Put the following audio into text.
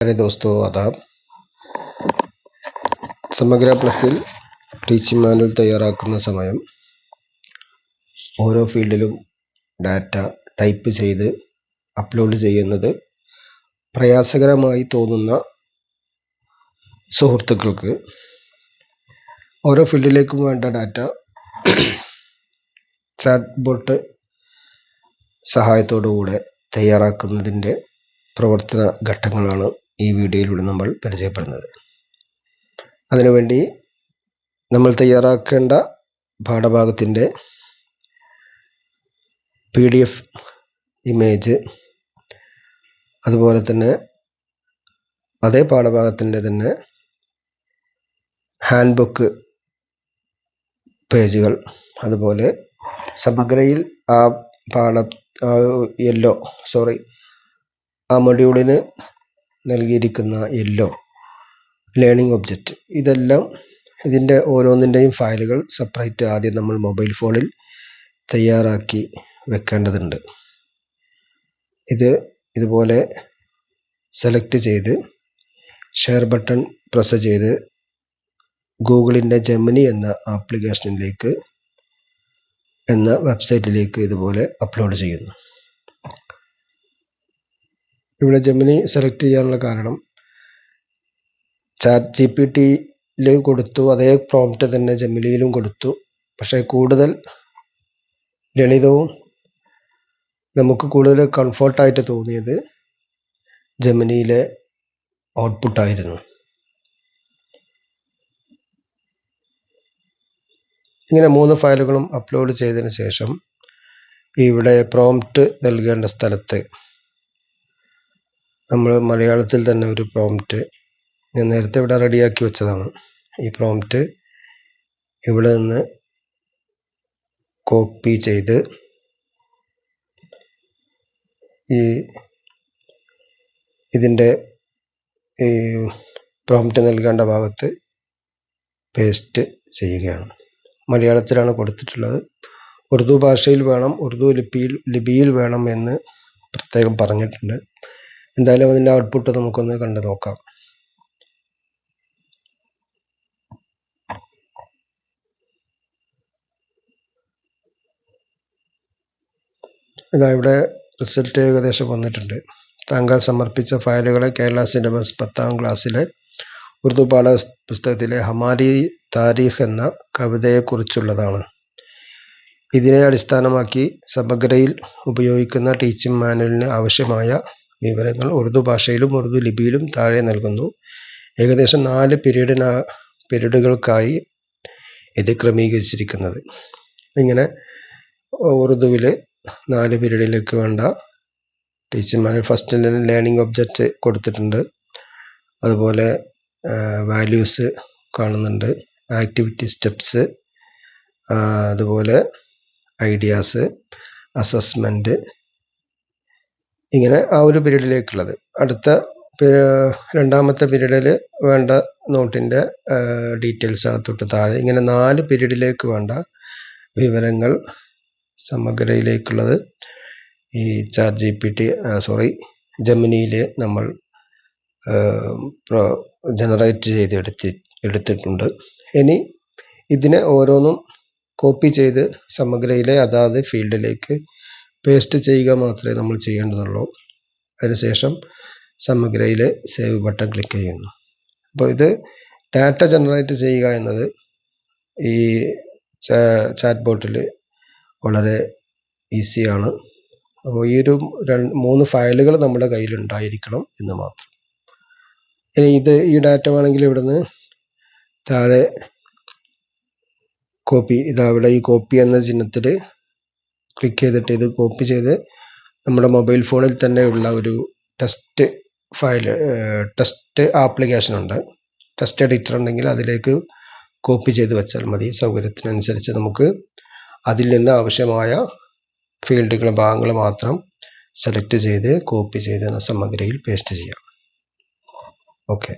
प्यारे दोस्तों आदाब സമഗ്ര പ്ലസിൽ ടീച്ചിങ് മാനുവൽ തയ്യാറാക്കുന്ന സമയം ഓരോ ഫീൽഡിലും ഡാറ്റ ടൈപ്പ് ചെയ്ത് അപ്ലോഡ് ചെയ്യുന്നത് പ്രയാസകരമായി തോന്നുന്ന സുഹൃത്തുക്കൾക്ക് ഓരോ ഫീൽഡിലേക്കും വേണ്ട ഡാറ്റ ചാറ്റ് ബോട്ട് സഹായത്തോടുകൂടെ തയ്യാറാക്കുന്നതിൻ്റെ പ്രവർത്തന ഘട്ടങ്ങളാണ് ഈ വീഡിയോയിലൂടെ നമ്മൾ പരിചയപ്പെടുന്നത്. അതിനുവേണ്ടി നമ്മൾ തയ്യാറാക്കേണ്ട പാഠഭാഗത്തിന്റെ പി ഡി എഫ് ഇമേജ് അതുപോലെ തന്നെ അതേ പാഠഭാഗത്തിന്റെ തന്നെ ഹാൻഡ് ബുക്ക് പേജുകൾ അതുപോലെ സമഗ്രയിൽ ആ പാഠ യെല്ലോ സോറി ആ മൊഡ്യൂളിന് നൽകിയിരിക്കുന്ന യെല്ലോ ലേണിംഗ് ഒബ്ജക്റ്റ് ഇതെല്ലാം ഇതിന്റെ ഓരോന്നിന്റെയും ഫയലുകൾ സെപ്പറേറ്റ് ആദ്യം നമ്മൾ മൊബൈൽ ഫോണിൽ തയ്യാറാക്കി വെക്കേണ്ടതുണ്ട്. ഇത് ഇതുപോലെ സെലക്ട് ചെയ്ത് ഷെയർ ബട്ടൺ പ്രസ് ചെയ്ത് ഗൂഗിളിന്റെ ജെമിനി എന്ന ആപ്ലിക്കേഷനിലേക്ക് എന്ന വെബ്സൈറ്റിലേക്ക് ഇതുപോലെ അപ്ലോഡ് ചെയ്യുന്നു. ഇവിടെ ജെമിനി സെലക്ട് ചെയ്യാനുള്ള കാരണം ചാറ്റ് ജി പി ടിയിൽ കൊടുത്തു. അതേ പ്രോംപ്റ്റ് തന്നെ ജെമിനിയിലും കൊടുത്തു. പക്ഷേ കൂടുതൽ ലളിതവും നമുക്ക് കൂടുതൽ കംഫർട്ടായിട്ട് തോന്നിയത് ജെമിനിയിലെ ഔട്ട്പുട്ടായിരുന്നു ഇങ്ങനെ മൂന്ന് ഫയലുകളും അപ്ലോഡ് ചെയ്തതിന് ശേഷം ഇവിടെ പ്രോംപ്റ്റ് നൽകേണ്ട സ്ഥലത്ത് നമ്മൾ മലയാളത്തിൽ തന്നെ ഒരു പ്രോംപ്റ്റ് ഞാൻ നേരത്തെ ഇവിടെ റെഡിയാക്കി വെച്ചതാണ്. ഈ പ്രോംപ്റ്റ് ഇവിടെ നിന്ന് കോപ്പി ചെയ്ത് ഈ ഇതിന്റെ ഈ പ്രോംപ്റ്റ് നൽകേണ്ട ഭാഗത്ത് പേസ്റ്റ് ചെയ്യുകയാണ്. മലയാളത്തിലാണ് കൊടുത്തിട്ടുള്ളത്. ഉറുദു ഭാഷയിൽ വേണം ഉറുദു ലിപിയിൽ ലിപിയിൽ വേണം എന്ന് പ്രത്യേകം പറഞ്ഞിട്ടുണ്ട്. എന്തായാലും അതിന്റെ ഔട്ട്പുട്ട് നമുക്കൊന്ന് കണ്ടു നോക്കാം. ഇതാ ഇവിടെ റിസൾട്ട് ഏകദേശം വന്നിട്ടുണ്ട്. താങ്കൾ സമർപ്പിച്ച ഫയലുകളെ കേരള സിലബസ് പത്താം ക്ലാസ്സിലെ ഉറുദു പാഠ പുസ്തകത്തിലെ ഹമാരി താരീഖ് എന്ന കവിതയെക്കുറിച്ചുള്ളതാണ്. ഇതിനെ അടിസ്ഥാനമാക്കി സമഗ്രയിൽ ഉപയോഗിക്കുന്ന ടീച്ചിങ് മാനുവലിന് ആവശ്യമായ വിവരങ്ങൾ ഉറുദു ഭാഷയിലും ഉറുദു ലിപിയിലും താഴെ നൽകുന്നു. ഏകദേശം നാല് പീരീഡിന പീരീഡുകൾക്കായി ഇത് ക്രമീകരിച്ചിരിക്കുന്നത്. ഇങ്ങനെ ഉറുദുവിൽ നാല് പീരീഡിലേക്ക് വേണ്ട ടീച്ചർമാർ ഫസ്റ്റ് ലേണിംഗ് ഒബ്ജക്റ്റ് കൊടുത്തിട്ടുണ്ട്. അതുപോലെ വാല്യൂസ് കാണുന്നുണ്ട്. ആക്ടിവിറ്റി സ്റ്റെപ്സ് അതുപോലെ ഐഡിയാസ് അസസ്മെന്റ് ഇങ്ങനെ ആ ഒരു പീരീഡിലേക്കുള്ളത്. അടുത്ത രണ്ടാമത്തെ പീരീഡിൽ വേണ്ട നോട്ടിന്റെ ഡീറ്റെയിൽസ് ആണ് തൊട്ട് താഴെ ഇങ്ങനെ നാല് പീരീഡിലേക്ക് വേണ്ട വിവരങ്ങൾ സമഗ്രയിലേക്കുള്ളത് ഈ chat G P T sorry ജമിനിയിൽ നമ്മൾ ജനറേറ്റ് ചെയ്ത് എടുത്തി എടുത്തിട്ടുണ്ട്. ഇനി ഇതിനെ ഓരോന്നും കോപ്പി ചെയ്ത് സമഗ്രയിലെ അതാത് ഫീൽഡിലേക്ക് പേസ്റ്റ് ചെയ്യുക മാത്രമേ നമ്മൾ ചെയ്യേണ്ടതുള്ളൂ. അതിനുശേഷം സമഗ്രയിലെ സേവ് ബട്ടൺ ക്ലിക്ക് ചെയ്യുന്നു. അപ്പോൾ ഇത് ഡാറ്റ ജനറേറ്റ് ചെയ്യുക എന്നത് ഈ ചാറ്റ് ബോട്ടിൽ വളരെ ഈസിയാണ് അപ്പോൾ ഈ ഒരു മൂന്ന് ഫയലുകൾ നമ്മുടെ കയ്യിൽ ഉണ്ടായിരിക്കണം എന്ന് മാത്രം. ഇനി ഇത് ഈ ഡാറ്റ വേണമെങ്കിൽ ഇവിടുന്ന് താഴെ കോപ്പി ഇതാ ഇവിടെ ഈ കോപ്പി എന്ന ചിഹ്നത്തിൽ ക്ലിക്ക് ചെയ്തിട്ട് ഇത് കോപ്പി ചെയ്ത് നമ്മുടെ മൊബൈൽ ഫോണിൽ തന്നെ ഉള്ള ഒരു ടെസ്റ്റ് ഫയൽ ടെസ്റ്റ് ആപ്ലിക്കേഷൻ ഉണ്ട്. ടെസ്റ്റ് എഡിറ്റർ ഉണ്ടെങ്കിൽ അതിലേക്ക് കോപ്പി ചെയ്ത് വെച്ചാൽ മതി. സൗകര്യത്തിനനുസരിച്ച് നമുക്ക് അതിൽ നിന്ന് ആവശ്യമായ ഫീൽഡുകൾ ഭാഗങ്ങൾ മാത്രം സെലക്ട് ചെയ്ത് കോപ്പി ചെയ്ത് സമഗ്രയിൽ പേസ്റ്റ് ചെയ്യാം. ഓക്കെ